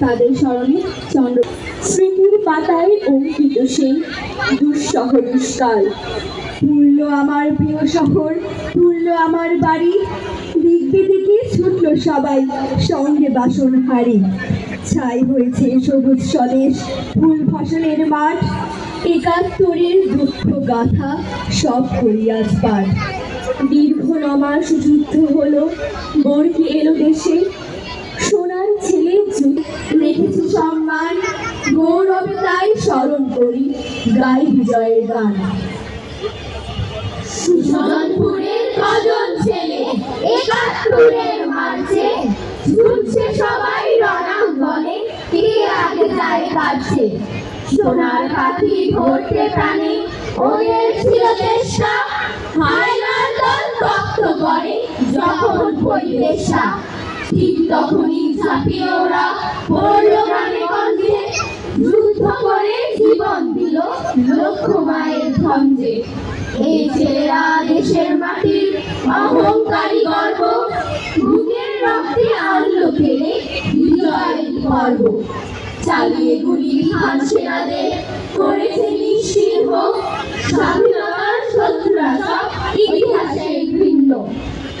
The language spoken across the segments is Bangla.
তাদের চন্দ্র স্মৃতির পাতায় অঙ্কিত আমার প্রিয় শহর তুলল আমার বাড়ি। দিক ছুটল সবাই, সঙ্গে বাসন হারি ছাই হয়েছে সবুজ স্বদেশ ফুল ফসলের মাঠ। একাত্তরের দুঃখ গাথা সব করিয়াজ পাঠ। দীর্ঘ নমাস যুদ্ধ হলো বর্গি এলো দেশে। সোনার ছেলে রেখেছে সম্মান, গৌরবে তাই স্মরণ করি গাই বিজয়ের গান। সুজনপুরের কজন ছেলে, একাত্তরের মাঝে, ঝুলছে সবাই রণাঙ্গনে, কে আগে যায় কাছে? সোনার পাখি ধরতে প্রাণে, ওদের ছিল চেষ্টা হায়নার দল রক্ত করে, যখন পরিবেশা ঠিক তখনই ঝাঁপিয়ে ওরা পড়ল গ্রামে গঞ্জে। যুদ্ধ করে জীবন দিল লক্ষ মায়ের ধঞ্জে এই ছেলেরা দেশের মাটির অহংকারী গর্ব, বুকের রক্তে আনলো ফেলে বিজয়ের পর্ব চালিয়ে গুলি খান সেনাদের, করেছে নিশ্চিহ্ন স্বাধীনতার শত্রুরা সব ভিন্ন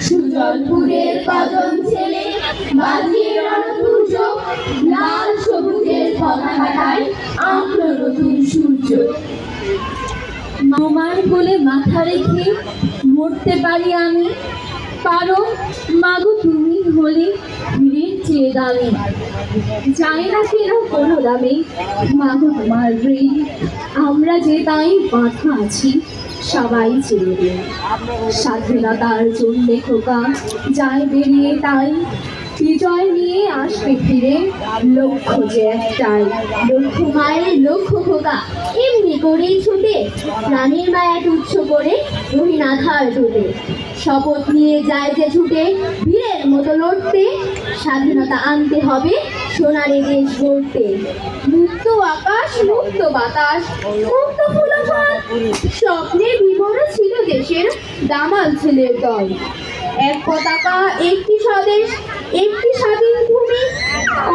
সুজনপুরের কজন ছেলে, বাজিয়ে লাল সবুজের পতাকাটায় নতুন সূর্য। মামার কোলে মাথা রেখে মরতে পারি আমি কারণ মাগো তুমি হলে হীরের চেয়ে দামি। যাই না কেন কোনো দামে, মাগো তোমার ঋণ। আমরা যে তাই বাঁধা আছি সবাই চিরদিন স্বাধীনতার জন্য খোকা যায় বেরিয়ে তাই, বিজয় নিয়ে আসবে ফিরে লক্ষ্য যে একটাই। লক্ষ্য মায়ের লক্ষ্য খোকা, এমনি করেই ছুটে প্রাণীর মায়া তুচ্ছ করে রহিনাথার টুটে শপথ নিয়ে যায় যে ছুটে, ভিড়ের মতো লড়তে, স্বাধীনতা আনতে হবে সোনারে দেশ গড়তে। মুক্ত আকাশ, মুক্ত বাতাস, মুক্ত ফুলফল স্বপ্নে বিবর ছিল দেশের দামাল ছেলের দল। এক পতাকা, একটি স্বদেশ, একটি স্বাধীন ভূমি,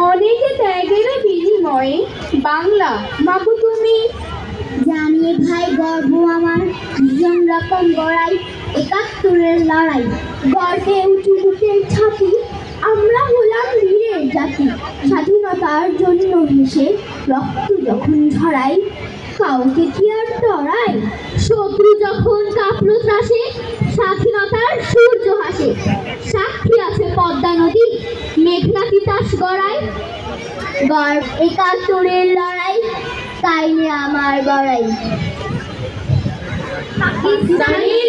অনেকে ত্যাগের বিনিময়ে। বাংলা মাগো তুমি। জানিয়ে ভাই, গর্ব আমার। ভীষণ রকম গড়াই, একাত্তরের লড়াই। গর্বে উঁচু বুকের ছাতি আমরা হলাম বীরের জাতি। স্বাধীনতার জন্য হেসে রক্ত যখন ঝরাই কাউকে কি আর ডরাই শত্রু যখন কাঁপলো ত্রাসে স্বাধীনতার সূর্য হাসে সাক্ষী আছে পদ্মা নদী, মেঘনা তিতাস গড়ায়। গর্ব একাত্তরের লড়াই, তাই আমার গড়াই পাকিস্তানের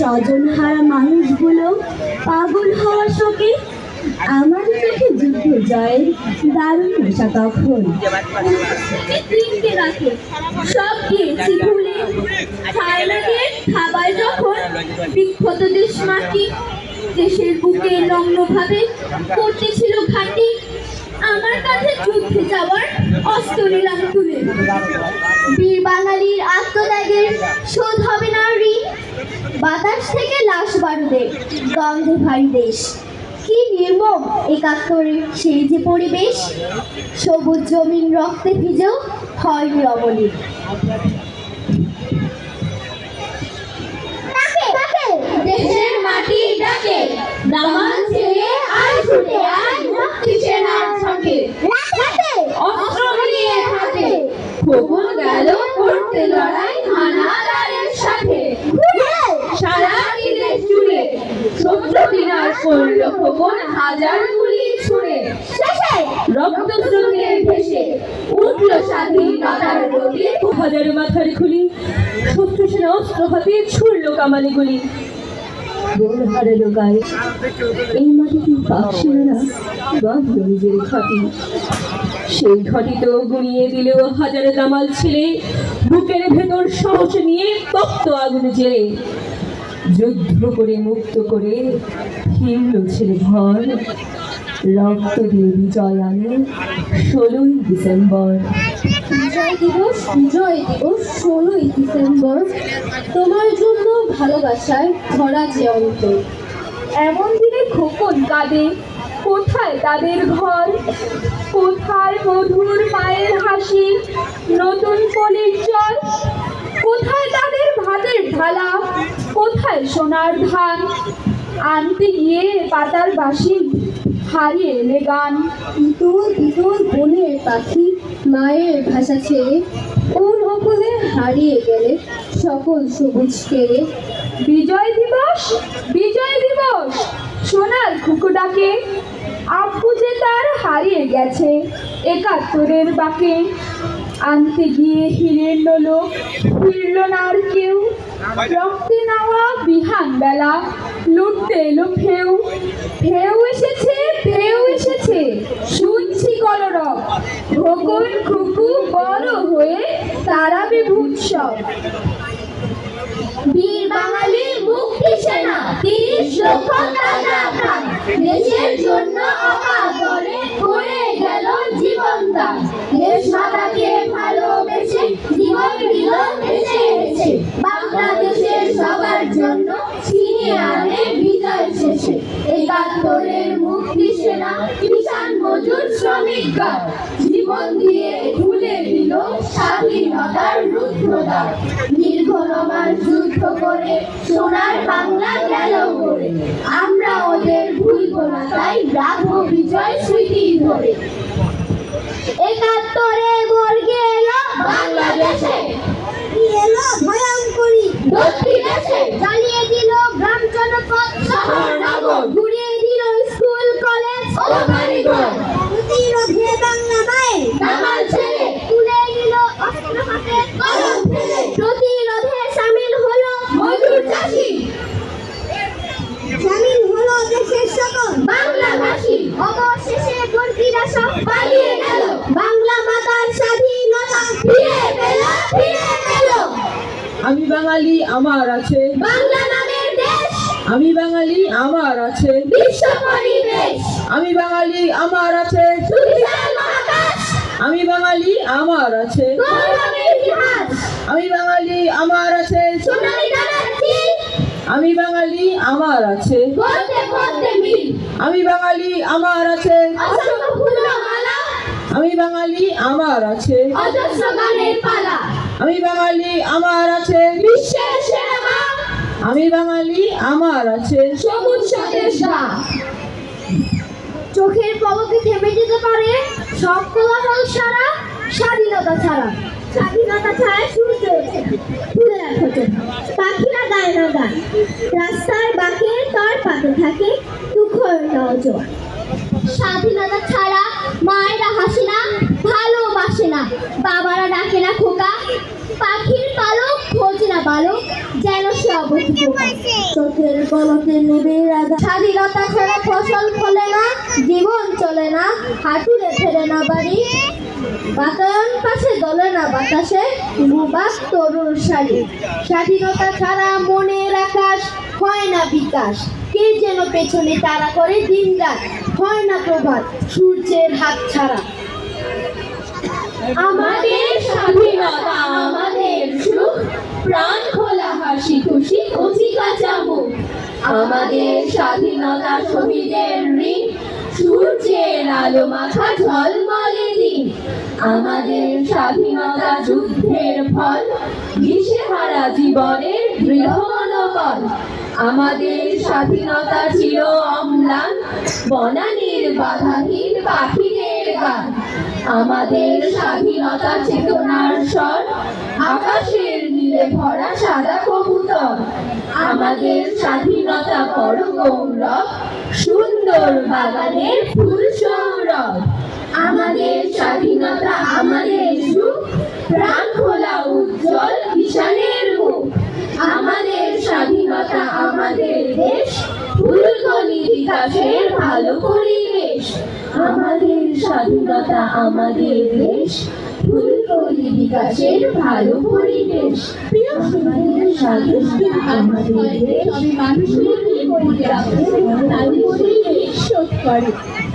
স্বজন হারা মানুষগুলো পাগল হওয়া শোকে আমাদের চোখে যুদ্ধ জয়ের দারুণ নেশা তখন। দিনকে রাখে সব গিয়েছি ভুলে। থাইল্যান্ডের খাবার যখন বিক্ষত দেশ মাটি দেশের বুকে লগ্ন ভাবে করতেছিল ঘাটি, আমার কাছে যুদ্ধে যাওয়ার অস্ত্র নিলাম তুলে। বীর বাঙালির আত্মত্যাগের শোধ হবে না বাতাস থেকে লাশ বারুদের গন্ধে ভারী দেশ। কি নির্মম একাত্তরের সেই যে পরিবেশ। সবুজ জমিন রক্তে ভিজেও হয়নি অবনীত দেশের মাটি ডাকে। দামান ছেলে আয় ছুটে আয় মুক্তি সেনার সঙ্গে অস্ত্র নিয়ে হাতে খবর গেল করতে লড়াই হানাদারের সাথে। সত্য বিনাশ করল খোকন হাজার গুলি ছুড়ে। শেষে রক্ত স্রোতে ভেসে উঠল স্বাধীনতার নদী হাজারে মাথার খুলি শত্রু সেনা অস্ত্র হাতে ছুড়ল কামালি গুলি। বোন হারালো গায়ে। এই মাটিতে পাখিরা বাঁধল নিজের ঘাটি সেই ঘাটি তো গুড়িয়ে দিলেও হাজারে দামাল ছেলে। বুকের ভেতর সাহস নিয়ে তপ্ত আগুন জেলে যুদ্ধ করে, মুক্ত করে ফিরল ছেলে ঘর, রক্ত দিয়ে বিজয় আনে ষোলোই ডিসেম্বর। বিজয় দিবস বিজয় দিবস, ষোলোই ডিসেম্বর। তোমার জন্য ভালোবাসায় ভরা যে অন্তর এমন দিনে খোকন কাঁদে, কোথায় তাদের ঘর? কোথায় মধুর মায়ের হাসি, নতুন কলির জল? কোথায় ভাতের থালা কোথায় সোনার ধান? আনতে গিয়ে পাতার বাসি হারিয়ে এলে গান। ইতর ইতর বনের পাখি মায়ের ভাষা ছেড়ে কোন অপদে হারিয়ে গেলে সকল সবুজ কেড়ে। বিজয় দিবস বিজয় দিবস, সোনার খুকু ডাকে আব্বু যে তার হারিয়ে গেছে একাত্তরের বাকে। আনতে গিয়ে হিরের লোক। ফিরল না আর কেউ। রক্তে নাওয়া বিহান বেলা লুটতে এলো ফেউ। ফেউ এসেছে ফেউ এসেছে। শুনছি কলরব। ভোগন খুকু বড় হয়ে তারা বিভূৎসব বীর বাঙালি মুক্তি সেনা, তিরিশ লক্ষ প্রাণ দেশের জন্য অকাতরে করে গেল জীবন দান। দেশ মাতাকে জীবন দিল বেঁচে বেঁচে বাংলাদেশের সবার জন্য ছিনিয়ে আনে বিজয় শেষে। একাত্তরের মুক্তি সেনা কিষান মজুর শ্রমিকরা জীবন দিয়ে খুলে দিল স্বাধীনতার রুদ্রদ্বার নির্ঘনমান যুদ্ধ করে সোনার বাংলা গেল করে আমরা ওদের ভুলব না, তাই রাখব বিজয় স্মৃতি ধরে। একাত্তরে বর্গে এলো বাংলাদেশে। এলো ভয়ঙ্করী। দক্ষিণ দেশে জ্বালিয়ে দিল গ্রাম জনপদ শহর নগর ঘুরিয়ে দিল স্কুল কলেজ ও বাড়িঘর। প্রতিরোধে বাংলা মায়ের দামাল ছেলে তুলে নিল অস্ত্র হাতে কলম ফেলে। প্রতিরোধে সামিল হলো মজুর চাষি। সামিল হলো দেশের সকল। বাংলাভাষী। অবশেষে বর্গীরা সব পালিয়ে গেল। বাংলা মাতার পেল আমি বাঙালি আমার আছে। বাংলা নামের দেশ আমি বাঙালি আমার আছে। বিশ্ব পরিবেশ আমি বাঙালি আমার আছে। সুবিশাল মহাকাশ আমি বাঙালি আমার আছে। গৌরবের ইতিহাস আমি বাঙালি আমার আছে। সোনালি আমি বাঙালি আমার আছে। বলতে বলতে মিল। আমি বাঙালি আমার আছে। অসংখ্য আমি বাঙালি আমার আছে। অজস্র গানের পালা। আমি বাঙালি আমার আছে। বিশ্বের সেরা। মা, আমি বাঙালি আমার আছে। সবুজ সতেজ চোখের পলকে থেমে যেতে পারে সব কোলাহল সারা স্বাধীনতা ছাড়া। স্বাধীনতা ছাড়া সূর্য ফোটে না, পাখিরা গায় না গান রাস্তার বাঁকে তার পাতে থাকে নজর। স্বাধীনতা ছাড়া মায়েরা হাসে না, ভালোবাসে না। বাবারা ডাকে না খোকা, পাখির পালক খোঁজে না বালক, যেন সে অবধি চোখের পলকে নেবে রাগা স্বাধীনতা ছাড়া ফসল ফলে না, জীবন চলে না, হাঁটুরে ফেরে না বাড়ি। বাতায়ন পাশে দলে না বাতাসে, মুবাস তরুণ শাড়ি। স্বাধীনতা ছাড়া মনের আকাশ হয় না বিকাশ। কে যেন পেছনে তারা করে দিন রাত? হয় না প্রভাত, সূর্যের হাত ছাড়া। আমাদের স্বাধীনতা, আমাদের সুখ, প্রাণ খোলা হাসি খুশি কচি কাঁচা আমাদের স্বাধীনতা শহীদের ঋণ, সূর্যের আলো মাখা ঝলমলে দিন। আমাদের স্বাধীনতা যুদ্ধের ফল, দিশেহারা জীবনের দৃঢ় বল। আমাদের স্বাধীনতা ছিল অম্লান, বনানীর বাধাহীন পাখিদের গান। আমাদের স্বাধীনতা চেতনার স্বর আকাশের নীলে ভরা সাদা কবুতর। আমাদের স্বাধীনতা বড় গৌরব, সুন্দর বাগানের ফুল সৌরভ। আমাদের স্বাধীনতা আমাদের সুখ, প্রাণ খোলা উজ্জ্বল কিষানের মুখ। আমাদের স্বাধীনতা আমাদের দেশ। ফুলকলি বিকাশের ভালো পরিবেশ। আমাদের স্বাধীনতা আমাদের দেশ। ফুলকলি বিকাশের ভালো পরিবেশ। প্রিয় আমাদের স্বাধীনতা আমাদের দেশ। পরিবেশ। শোধ করে।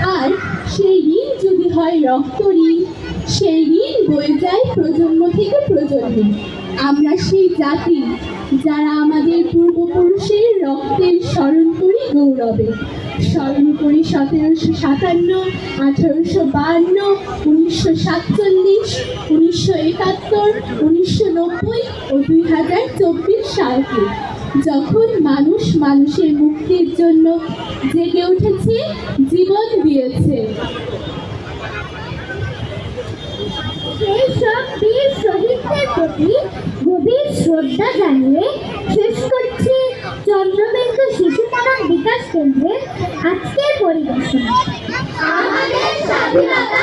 আর সেই ঋণ যদি হয় রক্ত ঋণ সেই ঋণ বয়ে যায় প্রজন্ম থেকে প্রজন্মে। আমরা সেই জাতি যারা আমাদের পূর্বপুরুষের রক্তের স্মরণ করি গৌরবে। স্মরণ করি সতেরোশো সাতান্ন, আঠারোশো বাহান্ন উনিশশো সাতচল্লিশ, উনিশশো একাত্তর, উনিশশো নব্বই ও দুই হাজার চব্বিশ সালকে। যখন মানুষ মানুষের মুক্তির জন্য জেগে উঠেছে, জীবন দিয়েছে। সেই সব বীর শহীদদের প্রতি শ্রদ্ধা জানিয়ে শেষ করছে চন্দ্রবিন্দু শিশু কল্যাণ বিকাশ কেন্দ্রের আজকের পরিবেশন। আমাদের স্বাধীনতা